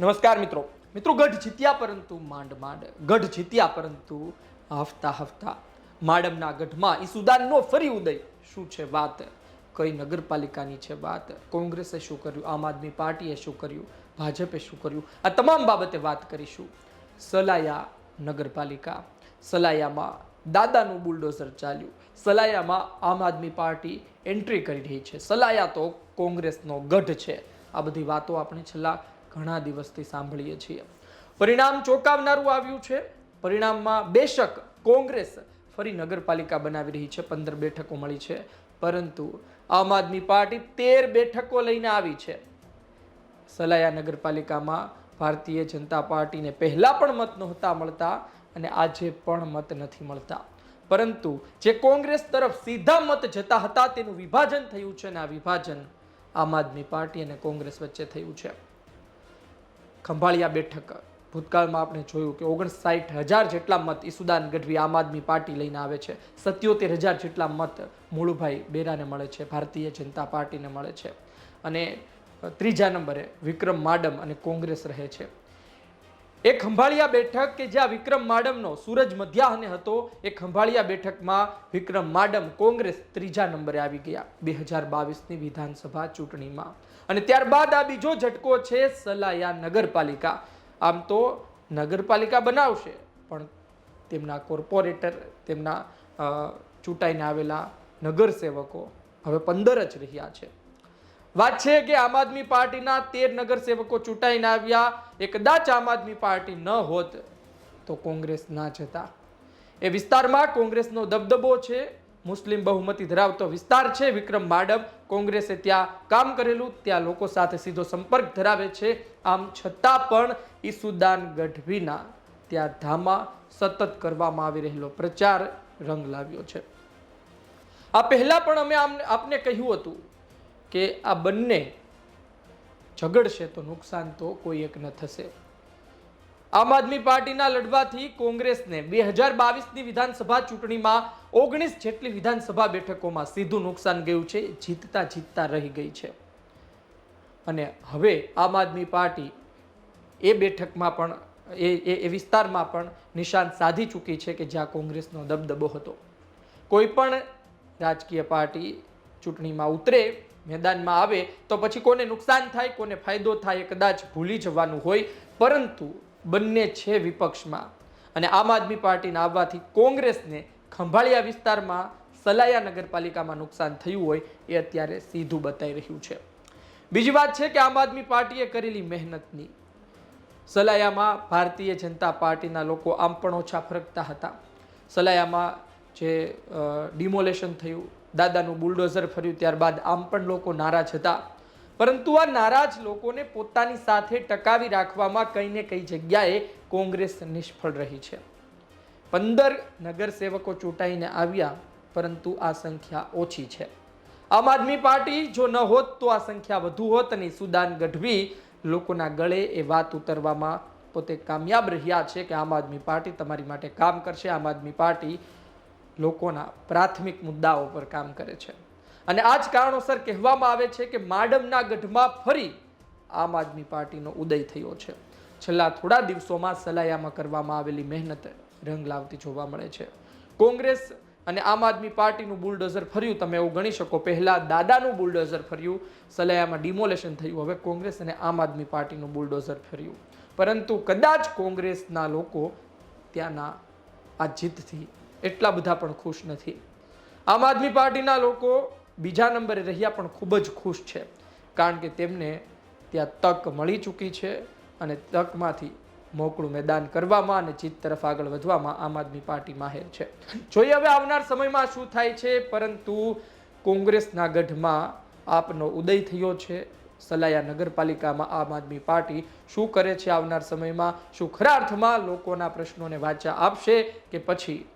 નમસ્કાર મિત્રો. મિત્રો, ગઢ જીત્યા પરંતુ, માંડ માંડ. ગઢ જીત્યા પરંતુ, હફતા હફતા. માડમના ગઢમાં ઈસુદાનનો ફરી ઉદય. શું છે વાત? કઈ નગરપાલિકાની છે વાત? કોંગ્રેસે શું કર્યું? આમ આદમી પાર્ટીએ શું કર્યું? ભાજપે શું કર્યું? આ તમામ બાબતે વાત કરીશું. સલાયા નગરપાલિકા. સલાયામાં દાદાનું બુલડોઝર ચાલ્યું. સલાયામાં આમ આદમી પાર્ટી એન્ટ્રી કરી રહી છે. સલાયા તો કોંગ્રેસનો ગઢ છે. આ બધી વાતો આપણે છેલ્લા ઘણા દિવસથી સાંભળીએ છીએ. પરિણામ ચોંકાવનારું આવ્યું છે. પરિણામમાં બેશક કોંગ્રેસ ફરી નગરપાલિકા બનાવી રહી છે. પંદર બેઠકો મળી છે. પરંતુ આમ આદમી પાર્ટી તેર બેઠકો લઈને આવી છે. સલાયા નગરપાલિકામાં ભારતીય જનતા પાર્ટીને પહેલાં પણ મત નહોતા મળતા અને આજે પણ મત નથી મળતા. પરંતુ જે કોંગ્રેસ તરફ સીધા મત જતા હતા તેનું વિભાજન થયું છે અને આ વિભાજન આમ આદમી પાર્ટી અને કોંગ્રેસ વચ્ચે થયું છે. ખંભાળિયા બેઠક. ભૂતકાળમાં આપણે જોયું કે ઓગણસાઠ હજાર જેટલા મત ઈસુદાન ગઢવી આમ આદમી પાર્ટી લઈને આવે છે. સત્યોતેર હજાર જેટલા મત મુળુભાઈ બેરાને મળે છે, ભારતીય જનતા પાર્ટીને મળે છે. અને ત્રીજા નંબરે વિક્રમ માડમ અને કોંગ્રેસ રહે છે. એ ખંભાળિયા બેઠક કે જ્યાં વિક્રમ માડમનો સૂરજ મધ્યાહને હતો, એ ખંભાળિયા બેઠકમાં વિક્રમ માડમ કોંગ્રેસ ત્રીજા નંબરે આવી ગયા બે હજાર બાવીસની વિધાનસભા ચૂંટણીમાં. અને ત્યારબાદ આ બીજો ઝટકો છે સલાયા નગરપાલિકા. આમ તો નગરપાલિકા બનાવશે, પણ તેમના કોર્પોરેટર, તેમના ચૂંટાઈને આવેલા નગરસેવકો હવે પંદર જ રહ્યા છે. વાત છે કે આમ આદમી પાર્ટીના તેર નગરસેવકો ચૂંટાઈને આવ્યા. એ કદાચ આમ આદમી પાર્ટી ન હોત તો કોંગ્રેસ ના જતા. એ વિસ્તારમાં કોંગ્રેસનો દબદબો છે. મુસ્લિમ બહુમતી ધરાવતો વિસ્તાર છે વિક્રમ માડમ. કોંગ્રેસે ત્યાં કામ કરેલું, ત્યાં લોકો સાથે સીધો સંપર્ક ધરાવે છે. આમ છતાં પણ ઈસુદાન ગઢવીના ત્યાં ધામા સતત કરવામાં આવી રહેલો પ્રચાર રંગ લાવ્યો છે. આ પહેલાં પણ અમે આમને આપને કહ્યું હતું કે આ બંને ઝઘડશે તો નુકસાન તો કોઈ એક ન થશે. આમ આદમી પાર્ટીના લડવાથી કોંગ્રેસને બે હજાર બાવીસની વિધાનસભા ચૂંટણીમાં ઓગણીસ જેટલી વિધાનસભા બેઠકોમાં સીધું નુકસાન ગયું છે, જીતતા જીતતા રહી ગઈ છે. અને હવે આમ આદમી પાર્ટી એ બેઠકમાં પણ, એ, એ- વિસ્તારમાં પણ નિશાન સાધી ચૂકી છે કે જ્યાં કોંગ્રેસનો દબદબો હતો. કોઈ પણ રાજકીય પાર્ટી ચૂંટણીમાં ઉતરે મેદાનમાં આવે તો પછી કોને નુકસાન થાય, કોને ફાયદો થાય કદાચ ભૂલી જવાનું હોય. પરંતુ બંને છે વિપક્ષમાં. અને આમ આદમી પાર્ટીના આવવાથી કોંગ્રેસને ખંભાળિયા વિસ્તારમાં સલાયા નગરપાલિકામાં નુકસાન થયું હોય એ અત્યારે સીધું બતાવી રહ્યું છે. બીજી વાત છે કે આમ આદમી પાર્ટીએ કરેલી મહેનતની. સલાયામાં ભારતીય જનતા પાર્ટીના લોકો આમ પણ ઓછા ફરકતા હતા. સલાયામાં જે ડિમોલેશન થયું દાદાનું બુલડોઝર ફર્યું ત્યારબાદ આમ પણ લોકો નારાજ હતા. પરંતુ આ નારાજ લોકોને પોતાની સાથે ટકાવી રાખવામાં કંઈ ને કઈ જગ્યાએ કોંગ્રેસ નિષ્ફળ રહી છે. પંદર નગરસેવકો ચૂંટાઈને આવ્યા, પરંતુ આ સંખ્યા ઓછી છે. આમ આદમી પાર્ટી જો ન હોત તો આ સંખ્યા વધુ હોત અને સુદાન ગઢવી લોકોના ગળે એ વાત ઉતરવામાં પોતે કામયાબ રહ્યા છે કે આમ આદમી પાર્ટી તમારી માટે કામ કરશે. આમ આદમી પાર્ટી લોકોના પ્રાથમિક મુદ્દાઓ પર કામ કરે છે. અને આ જ કારણોસર કહેવામાં આવે છે કે માડમના ગઢમાં ફરી આમ આદમી પાર્ટીનો ઉદય થયો છે. છેલ્લા થોડા દિવસોમાં સલાયામાં કરવામાં આવેલી મહેનત રંગ લાવતી જોવા મળે છે. કોંગ્રેસ અને આમ આદમી પાર્ટીનું બુલડોઝર ફર્યું, તમે એવું ગણી શકો. પહેલાં દાદાનું બુલડોઝર ફર્યું, સલાયામાં ડિમોલેશન થયું, હવે કોંગ્રેસ અને આમ આદમી પાર્ટીનું બુલડોઝર ફર્યું. પરંતુ કદાચ કોંગ્રેસના લોકો ત્યાંના આ જીતથી એટલા બધા પણ ખુશ નથી. આમ આદમી પાર્ટીના લોકો બીજા નંબરે રહ્યા પણ ખૂબ જ ખુશ છે. કારણ કે તેમને ત્યાં તક મળી ચૂકી છે અને તકમાંથી મોકળું મેદાન કરવામાં અને જીત તરફ આગળ વધવામાં આમ આદમી પાર્ટી માહેર છે. જોઈએ હવે આવનાર સમયમાં શું થાય છે, પરંતુ કોંગ્રેસના ગઢમાં આપનો ઉદય થયો છે. સલાયા નગરપાલિકામાં આમ આદમી પાર્ટી શું કરે છે આવનાર સમયમાં? શું ખરા અર્થમાં લોકોના પ્રશ્નોને વાચા આપશે કે પછી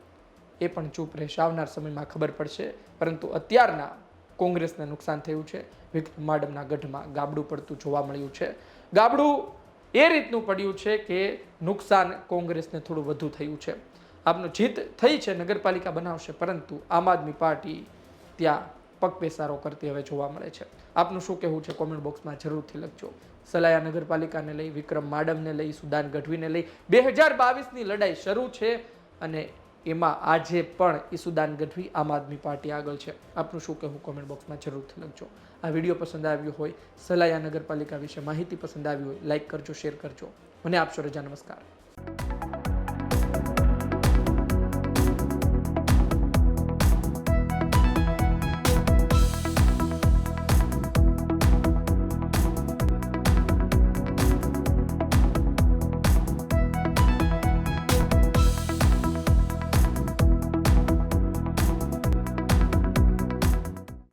એ પણ ચૂપ રહેશે. આવનાર સમયમાં ખબર પડશે. પરંતુ અત્યારના કોંગ્રેસને નુકસાન થયું છે. વિક્રમ માડમના ગઢમાં ગાબડું પડતું જોવા મળ્યું છે. ગાબડું એ રીતનું પડ્યું છે કે નુકસાન કોંગ્રેસને થોડું વધુ થયું છે. આપનું જીત થઈ છે, નગરપાલિકા બનાવશે, પરંતુ આમ આદમી પાર્ટી ત્યાં પગપેસારો કરતી હવે જોવા મળે છે. આપનું શું કહેવું છે કોમેન્ટ બોક્સમાં જરૂરથી લખજો. સલાયા નગરપાલિકાને લઈ, વિક્રમ માડમને લઈ, સુદાન ગઢવીને લઈ બે હજાર બાવીસની લડાઈ શરૂ છે અને એમાં આજે પણ ઈસુદાન ગઢવી આમ આદમી પાર્ટી આગળ છે. આપનું શું કહેવું કોમેન્ટ બોક્સમાં જરૂરથી લખજો. આ વીડિયો પસંદ આવ્યો હોય, સલાયા નગરપાલિકા વિશે માહિતી પસંદ આવી હોય લાઇક કરજો શેર કરજો. મને આપશો રજા. નમસ્કાર.